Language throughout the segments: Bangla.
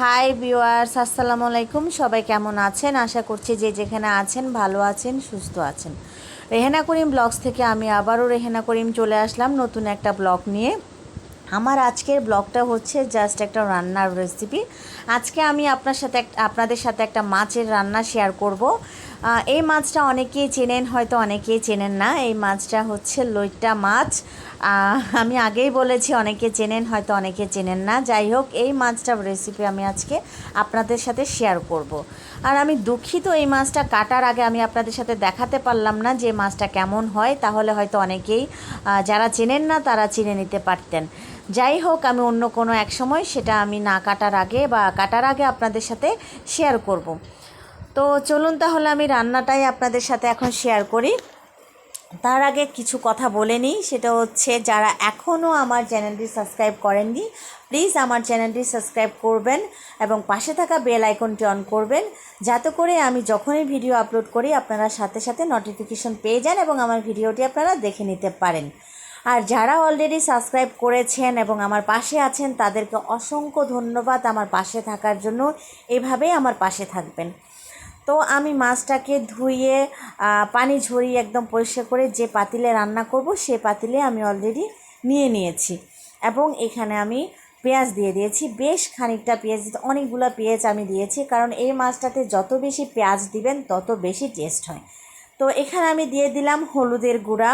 হাই বিওয়ার্স আসসালামু আলাইকুম সবাই কেমন আছেন? আশা করছি যে যেখানে আছেন, ভালো আছেন, সুস্থ আছেন। রেহেনা করিম ব্লগস থেকে আমি আবারও রেহেনা করিম চলে আসলাম নতুন একটা ব্লগ নিয়ে। আমার আজকের ব্লগটা হচ্ছে জাস্ট একটা রান্নার রেসিপি আজকে আমি আপনার সাথে আপনাদের সাথে একটা মাছের রান্না শেয়ার করব। এই মাছটা অনেকেই চেনেন, হয়তো অনেকেই চেনেন না। এই মাছটা হচ্ছে লইট্টা মাছ। আমি আগেই বলেছি, অনেকে চেনেন, হয়তো অনেকে চেনেন না। যাই হোক, এই মাছটার রেসিপি আমি আজকে আপনাদের সাথে শেয়ার করব। আর আমি দুঃখিত এই মাছটা কাটার আগে আমি আপনাদের সাথে দেখাতে পারলাম না যে মাছটা কেমন হয়। তাহলে হয়তো অনেকেই যারা চেনেন না, তারা চিনে নিতে পারতেন। যাই হোক, আমি অন্য কোনো এক সময় সেটা আমি না কাটার আগে বা কাটার আগে আপনাদের সাথে শেয়ার করব। তো চলুন তাহলে আমি রান্নাটাই আপনাদের সাথে এখন শেয়ার করি। তার আগে কিছু কথা বলে নিই, সেটা হচ্ছে যারা এখনও আমার চ্যানেলটি সাবস্ক্রাইব করেননি প্লিজ আমার চ্যানেলটি সাবস্ক্রাইব করবেন এবং পাশে থাকা বেল আইকনটি অন করবেন, যাতে করে আমি যখনই ভিডিও আপলোড করি, আপনারা সাথে সাথে নোটিফিকেশন পেয়ে যান এবং আমার ভিডিওটি আপনারা দেখে নিতে পারেন। আর যারা অলরেডি সাবস্ক্রাইব করেছেন এবং আমার পাশে আছেন, তাদেরকে অসংখ্য ধন্যবাদ আমার পাশে থাকার জন্য। এভাবেই আমার পাশে থাকবেন। তো আমি মাছটাকে ধুয়ে পানি ঝরিয়ে একদম পরিষ্কার করে যে পাতিলে রান্না করব, সে পাতিলে আমি অলরেডি নিয়ে নিয়েছি। এবং এখানে আমি পেঁয়াজ দিয়ে দিয়েছি। বেশ খানিকটা পেঁয়াজ দিতে অনেকগুলো পেঁয়াজ আমি দিয়েছি, কারণ এই মাছটাতে যত বেশি পেঁয়াজ দিবেন, তত বেশি টেস্ট হয়। তো এখানে আমি দিয়ে দিলাম হলুদের গুঁড়া।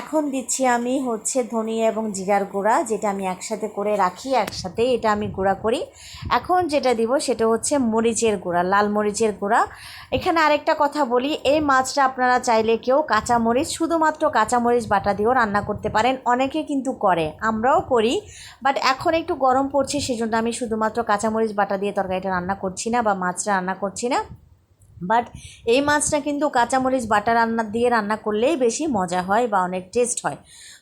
এখন দিচ্ছি আমি হচ্ছে ধনিয়া এবং জিরার গুঁড়া, যেটা আমি একসাথে করে রাখি, একসাথে এটা আমি গুঁড়া করি। এখন যেটা দিব সেটা হচ্ছে মরিচের গুঁড়া, লাল মরিচের গুঁড়া। এখানে আরেকটা কথা বলি, এই মাছটা আপনারা চাইলে কেউ কাঁচা মরিচ, শুধুমাত্র কাঁচা মরিচ বাটা দিয়েও রান্না করতে পারেন। অনেকে কিন্তু করে, আমরাও করি, বাট এখন একটু গরম পড়ছে, সেজন্য আমি শুধুমাত্র কাঁচা মরিচ বাটা দিয়ে তরকারিটা রান্না করছি না বা মাছটা রান্না করছি না। বাট এই মাছটা কিন্তু কাঁচামরিচ, বাটা রান্না দিয়ে রান্না করলেই বেশি মজা হয় বা অনেক টেস্ট হয়।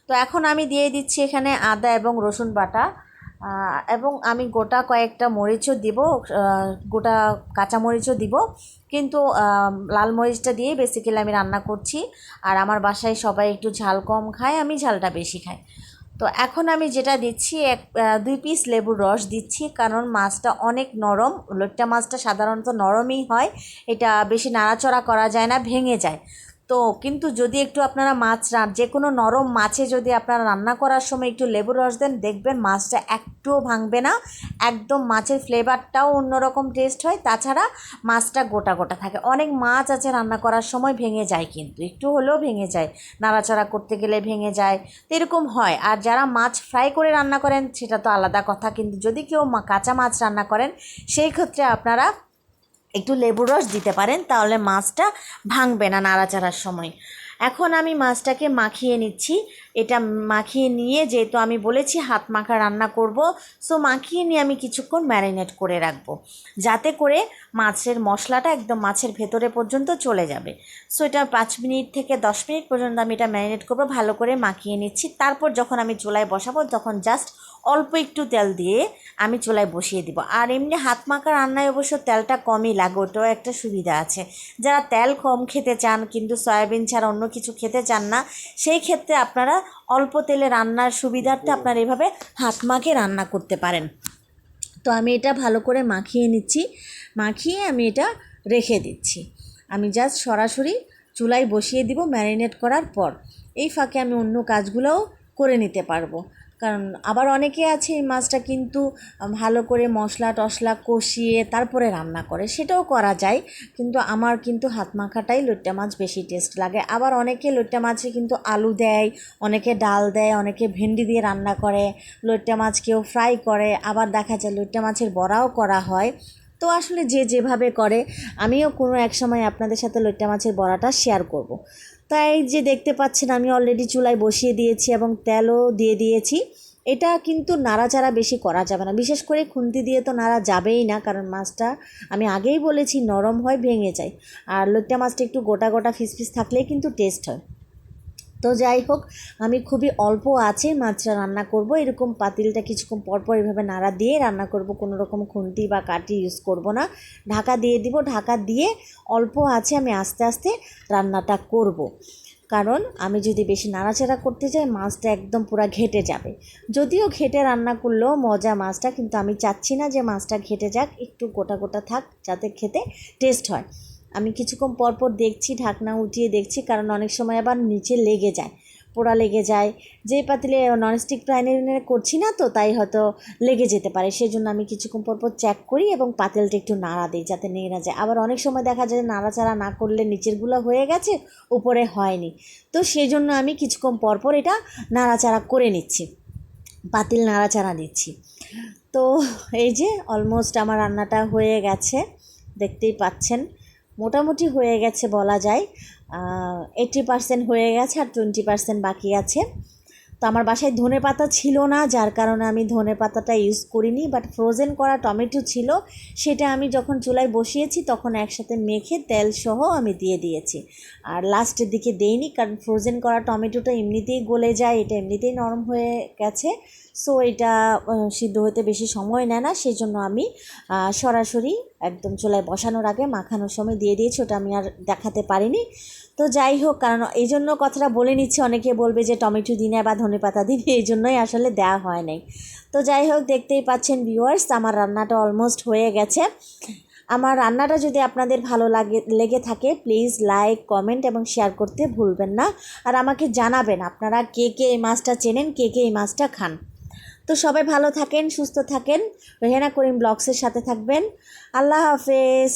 তো এখন আমি দিয়ে দিচ্ছি এখানে আদা এবং রসুন বাটা এবং আমি গোটা কয়েকটা মরিচও দিব গোটা কাঁচামরিচও দিব। কিন্তু লাল মরিচটা দিয়ে বেসিক্যালি আমি রান্না করছি। আর আমার বাসায় সবাই একটু ঝাল কম খায়, আমি ঝালটা বেশি খাই। তো এখন আমি যেটা দিচ্ছি, এক দুই পিস লেবুর রস দিচ্ছি, কারণ মাছটা অনেক নরম। লোট্টা মাছটা সাধারণত নরমই হয়। এটা বেশি নাড়াচড়া করা যায় না, ভেঙে যায়। তো কিন্তু যদি একটু আপনারা মাছ রান, যে কোনো নরম মাছে যদি আপনারা রান্না করার সময় একটু লেবুর রস দেন, দেখবেন মাছটা একটুও ভাঙবে না। একদম মাছের ফ্লেভারটাও অন্যরকম টেস্ট হয়। তাছাড়া মাছটা গোটা গোটা থাকে। অনেক মাছ আছে রান্না করার সময় ভেঙে যায় কিন্তু, একটু হলেও ভেঙে যায়। নাড়াচাড়া করতে গেলে ভেঙে যায়। তো এরকম হয়। আর যারা মাছ ফ্রাই করে রান্না করেন, সেটা তো আলাদা কথা। কিন্তু যদি কেউ কাঁচা মাছ রান্না করেন, সেই ক্ষেত্রে আপনারা একটু লেবুর রস দিতে পারেন, তাহলে মাছটা ভাঙবে না নাড়াচাড়ার সময়। এখন আমি মাছটাকে মাখিয়ে নিচ্ছি। এটা মাখিয়ে নিয়ে যেহেতু আমি বলেছি হাত মাখা রান্না করব, সো মাখিয়ে নিয়ে আমি কিছুক্ষণ ম্যারিনেট করে রাখব। যাতে করে মাছের মশলাটা একদম মাছের ভেতরে পর্যন্ত চলে যাবে। সো এটা পাঁচ মিনিট থেকে দশ মিনিট পর্যন্ত আমি এটা ম্যারিনেট করব, ভালো করে মাখিয়ে নিচ্ছি। তারপর যখন আমি চুলায় বসাবো, তখন জাস্ট অল্প একটু তেল দিয়ে আমি চুলায় বসিয়ে দিব। আর এমনি হাত মাখা রান্নায় অবশ্য তেলটা কমই লাগে, ওটাও একটা সুবিধা আছে। যারা তেল কম খেতে চান কিন্তু সয়াবিন ছাড়া অন্য কিছু খেতে চান না, সেই ক্ষেত্রে আপনারা অল্প তেলে রান্নার সুবিধার্থে আপনারা এভাবে হাত মাখে রান্না করতে পারেন। তো আমি এটা ভালো করে মাখিয়ে নিচ্ছি, মাখিয়ে আমি এটা রেখে দিচ্ছি। আমি জাস্ট সরাসরি চুলায় বসিয়ে দিব ম্যারিনেট করার পর। এই ফাঁকে আমি অন্য কাজগুলোও করে নিতে পারব। কারণ আবার অনেকে আছে এই মাছটা কিন্তু ভালো করে মশলা টশলা কষিয়ে তারপরে রান্না করে। সেটাও করা যায়, কিন্তু আমার কিন্তু হাত মাখাটাই লইট্টা মাছ বেশি টেস্ট লাগে। আবার অনেকে লইট্টা মাছে কিন্তু আলু দেয়, অনেকে ডাল দেয়, অনেকে ভেন্ডি দিয়ে রান্না করে লইট্টা মাছ কেউ ফ্রাই করে, আবার দেখা যায় লইট্টা মাছের বড়াও করা হয়। তো আসলে যে যেভাবে করে, আমিও কোনো এক সময় আপনাদের সাথে লইট্টা মাছের বড়াটা শেয়ার করব। তাই যে দেখতে পাচ্ছেন, আমি অলরেডি চুলায় বসিয়ে দিয়েছি এবং তেলও দিয়ে দিয়েছি। এটা কিন্তু নাড়াচাড়া বেশি করা যাবে না। বিশেষ করে খুন্তি দিয়ে তো নাড়া যাবেই না, কারণ মাছটা আমি আগেই বলেছি নরম হয়, ভেঙে যায়। আর লোকটা মাছটা একটু গোটা গোটা ফিস ফিস থাকলেই কিন্তু টেস্ট হয়। তো যাই হোক, আমি খুবই অল্প আছে, মাছটা রান্না করব। এরকম পাতিলটা কিছুক্ষণ পরপর এভাবে নাড়া দিয়ে রান্না করব। কোনো রকম খুন্তি বা কাঠি ইউজ করব না। ঢাকা দিয়ে দিব। ঢাকা দিয়ে অল্প আছে, আমি আস্তে আস্তে রান্নাটা করব। কারণ আমি যদি বেশি নাড়াচাড়া করতে যাই, মাছটা একদম পুরো ঘেটে যাবে। যদিও ঘেটে রান্না করলেও মজা মাছটা, কিন্তু আমি চাচ্ছি না যে মাছটা ঘেটে যাক, একটু গোটা গোটা থাক, যাতে খেতে টেস্ট হয়। আমি কিছুক্ষণ পর পর দেখছি, ঢাকনা উঠিয়ে দেখছি, কারণ অনেক সময় আবার নিচে লেগে যায়, পোড়া লেগে যায়। যে পাতিলে ননস্টিক প্যানের করছি না তো, তাই হয়তো লেগে যেতে পারে। সেই জন্য আমি কিছুক্ষণ পর পর চেক করি এবং পাতিলটা একটু নাড়া দিই যাতে নেড়ে না যায়। আবার অনেক সময় দেখা যায় নাড়াচাড়া না করলে নিচেরগুলো হয়ে গেছে, উপরে হয়নি। তো সেই জন্য আমি কিছুক্ষণ পর পর এটা নাড়াচাড়া করে নিচ্ছি, পাতিল নাড়াচাড়া দিচ্ছি। তো এই যে অলমোস্ট আমার রান্নাটা হয়ে গেছে, দেখতেই পাচ্ছেন। মোটামুটি হয়ে গেছে বলা যায়। এইটি পার্সেন্ট হয়ে গেছে আর টোয়েন্টি পার্সেন্ট বাকি আছে। তো আমার বাসায় ধনে পাতা ছিল না, যার কারণে আমি ধনে পাতাটা ইউজ করিনি বাট ফ্রোজেন করা টমেটো ছিল, সেটা আমি যখন চুলায় বসিয়েছি তখন একসাথে মেখে তেল সহ আমি দিয়ে দিয়েছি। আর লাস্টের দিকে দেইনি, কারণ ফ্রোজেন করা টমেটোটা এমনিতেই গলে যায়, এটা এমনিতেই নরম হয়ে গেছে সো এটা সিদ্ধ হতে বেশি সময় নেয় না সেই জন্য আমি সরাসরি একদম চুলায় বসানোর আগে মাখানোর সময় দিয়ে দিয়েছি, ওটা আমি আর দেখাতে পারিনি। তো যাই হোক, কারণ এই জন্য কথাটা বলে নিচ্ছি, অনেকে বলবে যে টমেটো দিনে বা ধনে পাতা দিনে এই জন্যই আসলে দেওয়া হয় নাই। তো যাই হোক, দেখতেই পাচ্ছেন ভিউয়ার্স আমার রান্নাটা অলমোস্ট হয়ে গেছে। আমার রান্নাটা যদি আপনাদের ভালো লাগে, লেগে থাকে প্লিজ লাইক কমেন্ট এবং শেয়ার করতে ভুলবেন না। আর আমাকে জানাবেন, আপনারা কে কে এই মাছটা চেনেন, কে কে এই মাছটা খান। তো সবাই ভালো থাকেন, সুস্থ থাকেন। রেহেনা করিম ব্লগসের সাথে থাকবেন। আল্লাহ হাফেজ।